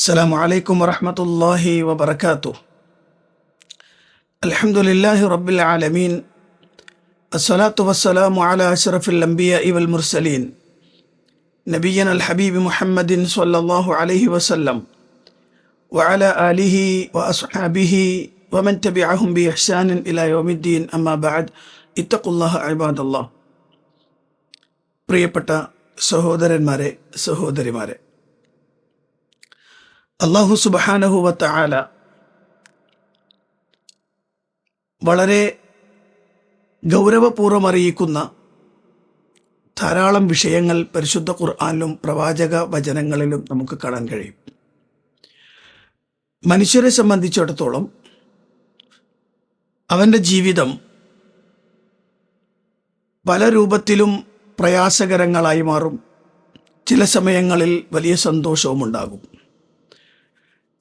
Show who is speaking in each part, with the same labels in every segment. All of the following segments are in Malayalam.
Speaker 1: السلام عليكم ورحمة الله وبركاته الحمد لله رب العالمين الصلاة والسلام على أشرف الأنبياء والمرسلين نبينا الحبيب محمد صلى الله عليه وسلم وعلى آله وأصحابه ومن تبعهم بإحسان إلى يوم الدين أما بعد اتقوا الله عباد الله പ്രിയപ്പെട്ട സഹോദരന്മാരെ സഹോദരിമാരെ അള്ളാഹു സുബഹാനഹുവത്ത ആല വളരെ ഗൗരവപൂർവം അറിയിക്കുന്ന ധാരാളം വിഷയങ്ങൾ പരിശുദ്ധ ഖുർആാനിലും പ്രവാചക വചനങ്ങളിലും നമുക്ക് കാണാൻ കഴിയും. മനുഷ്യരെ സംബന്ധിച്ചിടത്തോളം അവന്റെ ജീവിതം പല രൂപത്തിലും പ്രയാസകരങ്ങളായി മാറും. ചില സമയങ്ങളിൽ വലിയ സന്തോഷവും ഉണ്ടാകും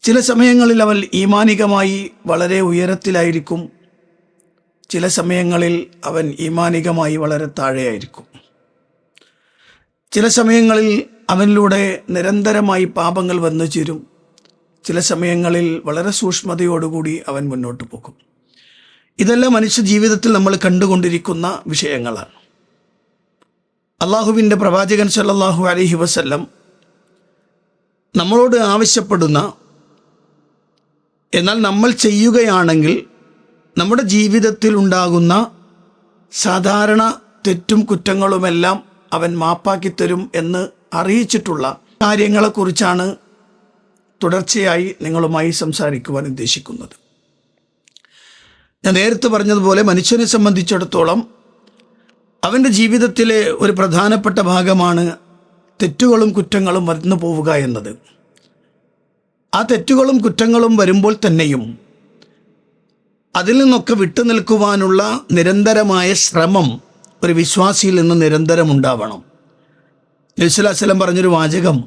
Speaker 1: ചില സമയങ്ങളിൽ അവൻ ഈമാനികമായി വളരെ ഉയരത്തിലായിരിക്കും. ചില സമയങ്ങളിൽ അവൻ ഈമാനികമായി വളരെ താഴെയായിരിക്കും. ചില സമയങ്ങളിൽ അവനിലൂടെ നിരന്തരമായി പാപങ്ങൾ വന്നു ചേരും. ചില സമയങ്ങളിൽ വളരെ സൂക്ഷ്മതയോടുകൂടി അവൻ മുന്നോട്ട് പോകും. ഇതെല്ലാം മനുഷ്യ ജീവിതത്തിൽ നമ്മൾ കണ്ടുകൊണ്ടിരിക്കുന്ന വിഷയങ്ങളാണ്. അള്ളാഹുവിന്റെ പ്രവാചകൻ സല്ലാഹു അലഹി വസല്ലം നമ്മളോട് ആവശ്യപ്പെടുന്ന എന്നാൽ നമ്മൾ ചെയ്യുകയാണെങ്കിൽ നമ്മുടെ ജീവിതത്തിൽ ഉണ്ടാകുന്ന സാധാരണ തെറ്റും കുറ്റങ്ങളുമെല്ലാം അവൻ മാപ്പാക്കി തരും എന്ന് അറിയിച്ചിട്ടുള്ള കാര്യങ്ങളെക്കുറിച്ചാണ് തുടർച്ചയായി നിങ്ങളുമായി സംസാരിക്കുവാൻ ഉദ്ദേശിക്കുന്നത്. ഞാൻ നേരത്തെ പറഞ്ഞതുപോലെ മനുഷ്യനെ സംബന്ധിച്ചിടത്തോളം അവന്റെ ജീവിതത്തിലെ ഒരു പ്രധാനപ്പെട്ട ഭാഗമാണ് തെറ്റുകളും കുറ്റങ്ങളും വന്നു പോവുക എന്നത്. ആ തെറ്റുകളും കുറ്റങ്ങളും വരുമ്പോൾ തന്നെയും അതിൽ നിന്നൊക്കെ വിട്ടു നിൽക്കുവാനുള്ള നിരന്തരമായ ശ്രമം ഒരു വിശ്വാസിയിൽ നിന്ന് നിരന്തരം ഉണ്ടാവണം. നബിസ്വലാസ്ലം പറഞ്ഞൊരു വാചകം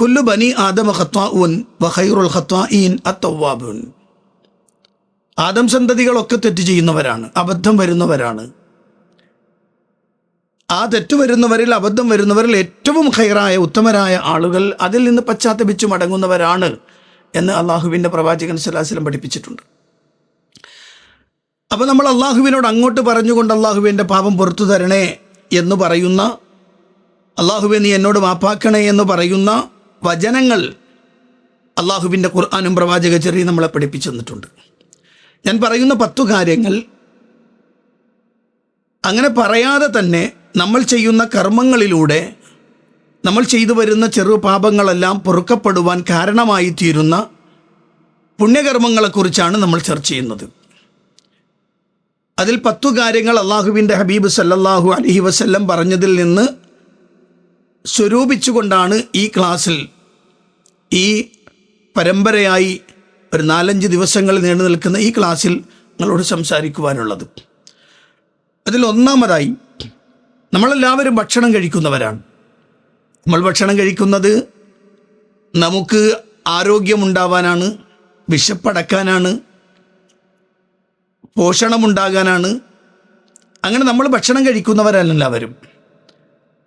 Speaker 1: കുല്ലു ബനി ആദമ ഖത്വാഉൻ വഖൈറുൽ ഖത്വാഈൻ അത്തവ്വാബുൻ. ആദം സന്തതികളൊക്കെ തെറ്റ് ചെയ്യുന്നവരാണ് അബദ്ധം വരുന്നവരാണ്. ആ തെറ്റ് വരുന്നവരിൽ അബദ്ധം വരുന്നവരിൽ ഏറ്റവും ഹൈറായ ഉത്തമരായ ആളുകൾ അതിൽ നിന്ന് പശ്ചാത്തപിച്ചു മടങ്ങുന്നവരാണ് എന്ന് അള്ളാഹുവിന്റെ പ്രവാചകൻ സലാഹുലം പഠിപ്പിച്ചിട്ടുണ്ട്. അപ്പോൾ നമ്മൾ അള്ളാഹുവിനോട് അങ്ങോട്ട് പറഞ്ഞുകൊണ്ട് അള്ളാഹുവിന്റെ പാപം പുറത്തു തരണേ എന്ന് പറയുന്ന അള്ളാഹുവെ നീ എന്നോട് മാപ്പാക്കണേ എന്ന് പറയുന്ന വചനങ്ങൾ അള്ളാഹുവിന്റെ ഖുർആാനും പ്രവാചക ചെറിയ നമ്മളെ പഠിപ്പിച്ചു തന്നിട്ടുണ്ട്. ഞാൻ പറയുന്ന പത്തു കാര്യങ്ങൾ അങ്ങനെ പറയാതെ തന്നെ നമ്മൾ ചെയ്യുന്ന കർമ്മങ്ങളിലൂടെ നമ്മൾ ചെയ്തു വരുന്ന ചെറു പാപങ്ങളെല്ലാം പൊറുക്കപ്പെടുവാൻ കാരണമായി തീരുന്ന പുണ്യകർമ്മങ്ങളെക്കുറിച്ചാണ് നമ്മൾ ചർച്ച ചെയ്യുന്നത്. അതിൽ പത്തു കാര്യങ്ങൾ അള്ളാഹുവിന്റെ ഹബീബ് സല്ലല്ലാഹു അലഹി വസ്ല്ലം പറഞ്ഞതിൽ നിന്ന് സ്വരൂപിച്ചുകൊണ്ടാണ് ഈ ക്ലാസ്സിൽ ഈ പരമ്പരയായി ഒരു നാലഞ്ച് ദിവസങ്ങൾ നീണ്ടു നിൽക്കുന്ന ഈ ക്ലാസ്സിൽ നിങ്ങളോട് സംസാരിക്കുവാനുള്ളത്. അതിൽ ഒന്നാമതായി നമ്മളെല്ലാവരും ഭക്ഷണം കഴിക്കുന്നവരാണ്. നമ്മൾ ഭക്ഷണം കഴിക്കുന്നത് നമുക്ക് ആരോഗ്യമുണ്ടാവാനാണ് വിശപ്പടക്കാനാണ് പോഷണമുണ്ടാകാനാണ്. അങ്ങനെ നമ്മൾ ഭക്ഷണം കഴിക്കുന്നവരല്ല എല്ലാവരും.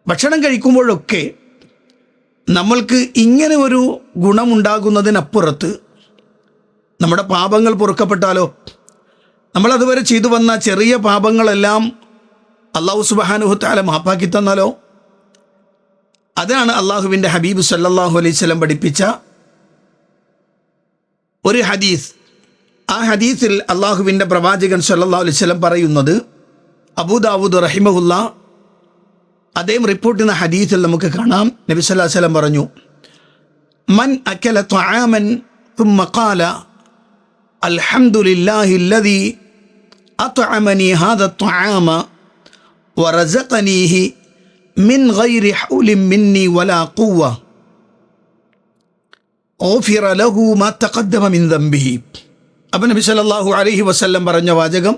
Speaker 1: ഭക്ഷണം കഴിക്കുമ്പോഴൊക്കെ നമ്മൾക്ക് ഇങ്ങനെ ഒരു ഗുണമുണ്ടാകുന്നതിനപ്പുറത്ത് നമ്മുടെ പാപങ്ങൾ പൊറുക്കപ്പെട്ടാലോ നമ്മൾ അതുവരെ ചെയ്തു വന്ന ചെറിയ പാപങ്ങളെല്ലാം അള്ളാഹു സുബാനുഹത്താല മാപ്പാക്കി തന്നാലോ അതാണ് അള്ളാഹുവിൻ്റെ ഹബീബ് സല്ലാഹു അലൈഹി സ്വലം പഠിപ്പിച്ച ഒരു ഹദീസ് ആ ഹദീസിൽ അള്ളാഹുവിൻ്റെ പ്രവാചകൻ സല്ലാ അലൈഹി സ്വലം പറയുന്നത് അബൂദാവൂദ് റഹിമഹുല്ല അദ്ദേഹം റിപ്പോർട്ട് ചെയ്യുന്ന ഹദീസിൽ നമുക്ക് കാണാം നബി സല്ലാ വല്ലം പറഞ്ഞു മൻ അക്കല ത്വാമൻ ثم قال الحمد لله الذي أطعمني هذا الطعام ورزقنيه من غير حول مني ولا قوة غفر له ما تقدم من ذنبه അപ്പം നബി സല്ലല്ലാഹു അലൈഹി വസല്ലം പറഞ്ഞ വാചകം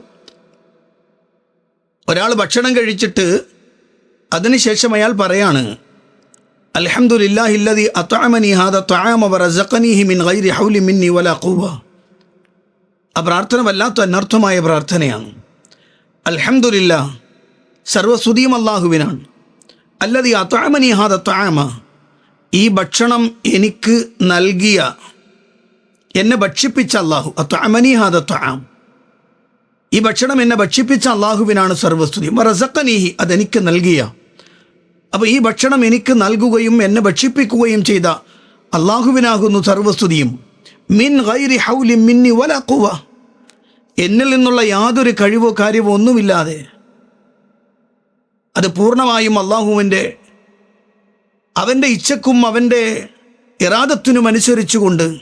Speaker 1: ഒരാൾ ഭക്ഷണം കഴിച്ചിട്ട് അതിനുശേഷം അയാൾ പറയാണ് അൽഹംദുലില്ലാഹില്ലദി അത്അമനി ഹാദ ത്വആമ വറസഖനീഹി മിൻ ഗൈരി ഹൗലി മിന്നി വലാ ഖുവ ആ പ്രാർത്ഥന വല്ലാത്ത അനർത്ഥമായ പ്രാർത്ഥനയാണ്. അൽഹംദുലില്ലാ സർവസ്തുതിയും അള്ളാഹുവിനാണ് അല്ലതി അത്താമനി ഹാദ താമ ഈ ഭക്ഷണം എനിക്ക് നൽകിയ എന്നെ ഭക്ഷിപ്പിച്ച അള്ളാഹു അത്താമനി ഹാദ താം ഈ ഭക്ഷണം എന്നെ ഭക്ഷിപ്പിച്ച അള്ളാഹുവിനാണ് സർവസ്തുതി. റസക്കനീഹി അതെനിക്ക് നൽകിയ. അപ്പോൾ ഈ ഭക്ഷണം എനിക്ക് നൽകുകയും എന്നെ ഭക്ഷിപ്പിക്കുകയും ചെയ്ത അള്ളാഹുവിനാകുന്നു സർവസ്തുതിയും. മിൻ ഗൈരി ഹൗലി മിന്നി വല കുവ എന്നിൽ നിന്നുള്ള യാതൊരു കഴിവോ കാര്യമോ ഒന്നുമില്ലാതെ. അത് പൂർണമായും അള്ളാഹുവിന്റെ അവന്റെ ഇച്ഛക്കും അവന്റെ ഇറാദത്തിനും അനുസരിച്ചുകൊണ്ട്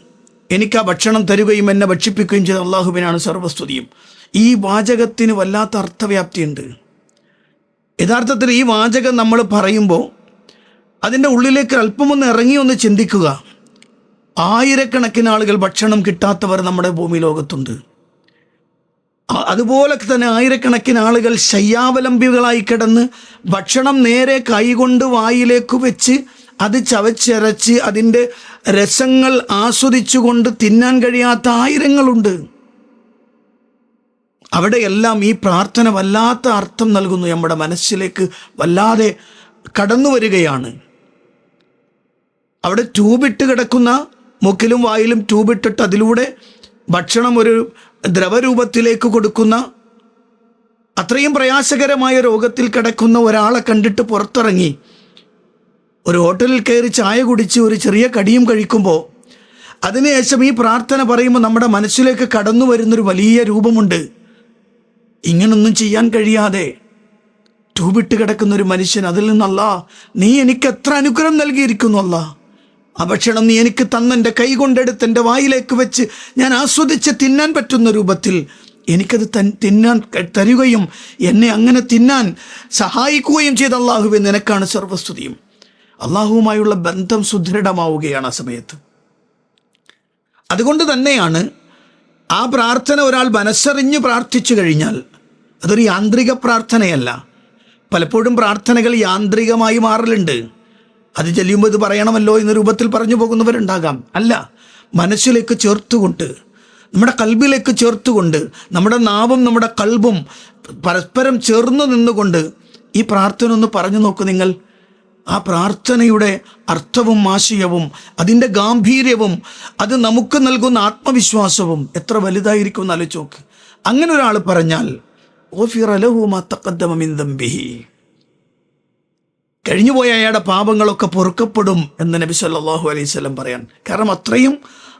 Speaker 1: എനിക്ക് ആ ഭക്ഷണം തരുകയും എന്നെ ഭക്ഷിപ്പിക്കുകയും ചെയ്ത അള്ളാഹുവിനാണ് സർവസ്തുതിയും. ഈ വാചകത്തിന് വല്ലാത്ത അർത്ഥവ്യാപ്തിയുണ്ട്. യഥാർത്ഥത്തിൽ ഈ വാചകം നമ്മൾ പറയുമ്പോൾ അതിന്റെ ഉള്ളിലേക്ക് അല്പമൊന്ന് ഇറങ്ങി ഒന്ന് ചിന്തിക്കുക. ആയിരക്കണക്കിന് ആളുകൾ ഭക്ഷണം കിട്ടാത്തവർ നമ്മുടെ ഭൂമി ലോകത്തുണ്ട് അതുപോലെ തന്നെ ആയിരക്കണക്കിന് ആളുകൾ ശയ്യാവലംബികളായി കിടന്ന് ഭക്ഷണം നേരെ കൈകൊണ്ട് വായിലേക്ക് വെച്ച് അത് ചവച്ചരച്ച് അതിന്റെ രസങ്ങൾ ആസ്വദിച്ചുകൊണ്ട് തിന്നാൻ കഴിയാത്ത ആയിരങ്ങളുണ്ട്. അവിടെയെല്ലാം ഈ പ്രാർത്ഥന വല്ലാത്ത അർത്ഥം നൽകുന്നു നമ്മുടെ മനസ്സിലേക്ക് വല്ലാതെ കടന്നു വരികയാണ് അവിടെ ട്യൂബിട്ട് കിടക്കുന്ന മുക്കിലും വായിലും ട്യൂബിട്ടിട്ട് അതിലൂടെ ഭക്ഷണം ഒരു ദ്രവരൂപത്തിലേക്ക് കൊടുക്കുന്ന അത്രയും പ്രയാസകരമായ രോഗത്തിൽ കിടക്കുന്ന ഒരാളെ കണ്ടിട്ട് പുറത്തിറങ്ങി. ഒരു ഹോട്ടലിൽ കയറി ചായ കുടിച്ച് ഒരു ചെറിയ കടിയും കഴിക്കുമ്പോൾ അതിനുശേഷം ഈ പ്രാർത്ഥന പറയുമ്പോൾ നമ്മുടെ മനസ്സിലേക്ക് കടന്നു വരുന്നൊരു വലിയ രൂപമുണ്ട്. ഇങ്ങനൊന്നും ചെയ്യാൻ കഴിയാതെ ട്യൂബിട്ട് കിടക്കുന്ന ഒരു മനുഷ്യൻ അതിൽ നിന്നല്ല നീ എനിക്ക് എത്ര അനുഗ്രഹം നൽകിയിരിക്കുന്നു അല്ല? ആ ഭക്ഷണം നീ എനിക്ക് തന്നെന്റെ കൈ കൊണ്ടെടുത്ത് എന്റെ വായിലേക്ക് വെച്ച് ഞാൻ ആസ്വദിച്ച് തിന്നാൻ പറ്റുന്ന രൂപത്തിൽ എനിക്കത് തൻ തിന്നാൻ തരുകയും എന്നെ അങ്ങനെ തിന്നാൻ സഹായിക്കുകയും ചെയ്ത അള്ളാഹുവെ നിനക്കാണ് സർവസ്തുതിയും. അള്ളാഹുവുമായുള്ള ബന്ധം സുദൃഢമാവുകയാണ് ആ സമയത്ത്. അതുകൊണ്ട് തന്നെയാണ് ആ പ്രാർത്ഥന ഒരാൾ മനസ്സറിഞ്ഞ് പ്രാർത്ഥിച്ചു കഴിഞ്ഞാൽ അതൊരു യാന്ത്രിക പ്രാർത്ഥനയല്ല. പലപ്പോഴും പ്രാർത്ഥനകൾ യാന്ത്രികമായി മാറലുണ്ട്. അത് ചെല്ലുമ്പോൾ ഇത് പറയണമല്ലോ എന്ന രൂപത്തിൽ പറഞ്ഞു പോകുന്നവരുണ്ടാകാം. അല്ല മനസ്സിലേക്ക് ചേർത്തുകൊണ്ട് നമ്മുടെ കൽബിലേക്ക് ചേർത്തുകൊണ്ട് നമ്മുടെ നാവും നമ്മുടെ കൽബും പരസ്പരം ചേർന്ന് നിന്നുകൊണ്ട് ഈ പ്രാർത്ഥന ഒന്ന് പറഞ്ഞു നോക്കൂ നിങ്ങൾ. ആ പ്രാർത്ഥനയുടെ അർത്ഥവും ആശയവും അതിന്റെ ഗാംഭീര്യവും അത് നമുക്ക് നൽകുന്ന ആത്മവിശ്വാസവും എത്ര വലുതായിരിക്കും എന്ന് ആലോചിച്ച് നോക്ക്. അങ്ങനെ ഒരാൾ പറഞ്ഞാൽ "ഗുഫിറ ലഹു മാ തഖദ്ദമ മിൻ ദംബിഹി." കഴിഞ്ഞുപോയ അയാളുടെ പാപങ്ങളൊക്കെ പൊറുക്കപ്പെടും എന്ന് നബി സല്ലാഹു അലൈഹി പറയാൻ. കാരണം അത്രയും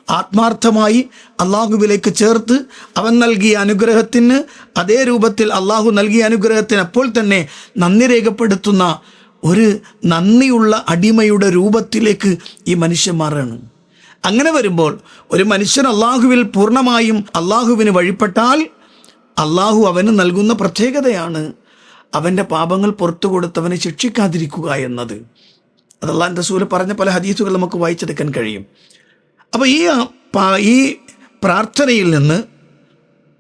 Speaker 1: ആത്മാർത്ഥമായി അള്ളാഹുവിലേക്ക് ചേർത്ത് അവൻ നൽകിയ അനുഗ്രഹത്തിന് അതേ രൂപത്തിൽ അള്ളാഹു നൽകിയ അനുഗ്രഹത്തിന് അപ്പോൾ തന്നെ നന്ദി രേഖപ്പെടുത്തുന്ന ഒരു നന്ദിയുള്ള അടിമയുടെ രൂപത്തിലേക്ക് ഈ മനുഷ്യൻ മാറുകയാണ്. അങ്ങനെ വരുമ്പോൾ ഒരു മനുഷ്യൻ അള്ളാഹുവിൽ പൂർണമായും അള്ളാഹുവിന് വഴിപ്പെട്ടാൽ അള്ളാഹു അവന് നൽകുന്ന പ്രത്യേകതയാണ് അവന്റെ പാപങ്ങൾ പുറത്തു കൊടുത്തവനെ ശിക്ഷിക്കാതിരിക്കുക എന്നത്. അതല്ലാൻ റസൂൽ പറഞ്ഞ പല ഹദീസുകൾ നമുക്ക് വായിച്ചെടുക്കാൻ കഴിയും. അപ്പോൾ ഈ ഈ പ്രാർത്ഥനയിൽ നിന്ന്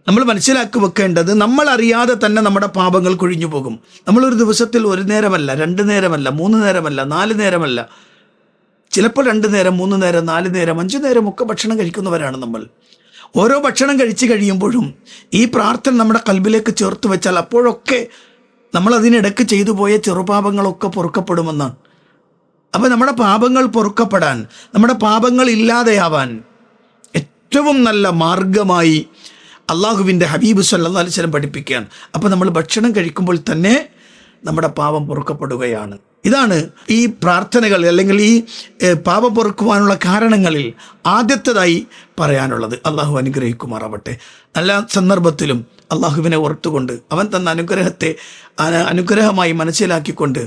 Speaker 1: നമ്മൾ മനസ്സിലാക്കി വെക്കേണ്ടത് നമ്മൾ അറിയാതെ തന്നെ നമ്മുടെ പാപങ്ങൾ കൊഴിഞ്ഞു പോകും. നമ്മളൊരു ദിവസത്തിൽ ഒരു നേരമല്ല രണ്ട് നേരമല്ല മൂന്ന് നേരമല്ല നാല് നേരമല്ല. ചിലപ്പോൾ രണ്ട് നേരം മൂന്ന് നേരം നാല് നേരം അഞ്ച് നേരം ഒക്കെ ഭക്ഷണം കഴിക്കുന്നവരാണ് നമ്മൾ. ഓരോ ഭക്ഷണം കഴിച്ചു കഴിയുമ്പോഴും ഈ പ്രാർത്ഥന നമ്മുടെ കൽബിലേക്ക് ചേർത്ത് വെച്ചാൽ അപ്പോഴൊക്കെ നമ്മൾ അതിനിടക്ക് ചെയ്തു പോയ ചെറുപാപങ്ങളൊക്കെ പൊറുക്കപ്പെടുമെന്ന് അപ്പൊ നമ്മുടെ പാപങ്ങൾ പൊറുക്കപ്പെടാൻ നമ്മുടെ പാപങ്ങൾ ഇല്ലാതെയാവാൻ ഏറ്റവും നല്ല മാർഗമായി അള്ളാഹുവിന്റെ ഹബീബ് സല്ലാ അലിസ്ലം പഠിപ്പിക്കുകയാണ്. അപ്പോൾ നമ്മൾ ഭക്ഷണം കഴിക്കുമ്പോൾ തന്നെ നമ്മുടെ പാപം പൊറുക്കപ്പെടുകയാണ്. ഇതാണ് ഈ പ്രാർത്ഥനകൾ അല്ലെങ്കിൽ ഈ പാപം പൊറുക്കുവാനുള്ള കാരണങ്ങളിൽ ആദ്യത്തേതായി പറയാനുള്ളത്. അള്ളാഹു അനുഗ്രഹിക്കുമാറാവട്ടെ. നല്ല സന്ദർഭത്തിലും അള്ളാഹുവിനെ ഓർത്തുകൊണ്ട് അവൻ തന്ന അനുഗ്രഹത്തെ അനുഗ്രഹമായി മനസ്സിലാക്കിക്കൊണ്ട്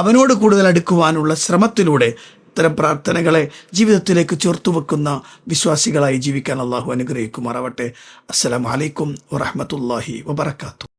Speaker 1: അവനോട് കൂടുതൽ അടുക്കുവാനുള്ള ശ്രമത്തിലൂടെ ഇത്തരം പ്രാർത്ഥനകളെ ജീവിതത്തിലേക്ക് ചേർത്തു വെക്കുന്ന വിശ്വാസികളായി ജീവിക്കാൻ അള്ളാഹു അനുഗ്രഹിക്കുമാറാവട്ടെ. അസ്സലാമു അലൈക്കും വറഹമത്തല്ലാഹി വബർക്കാത്തു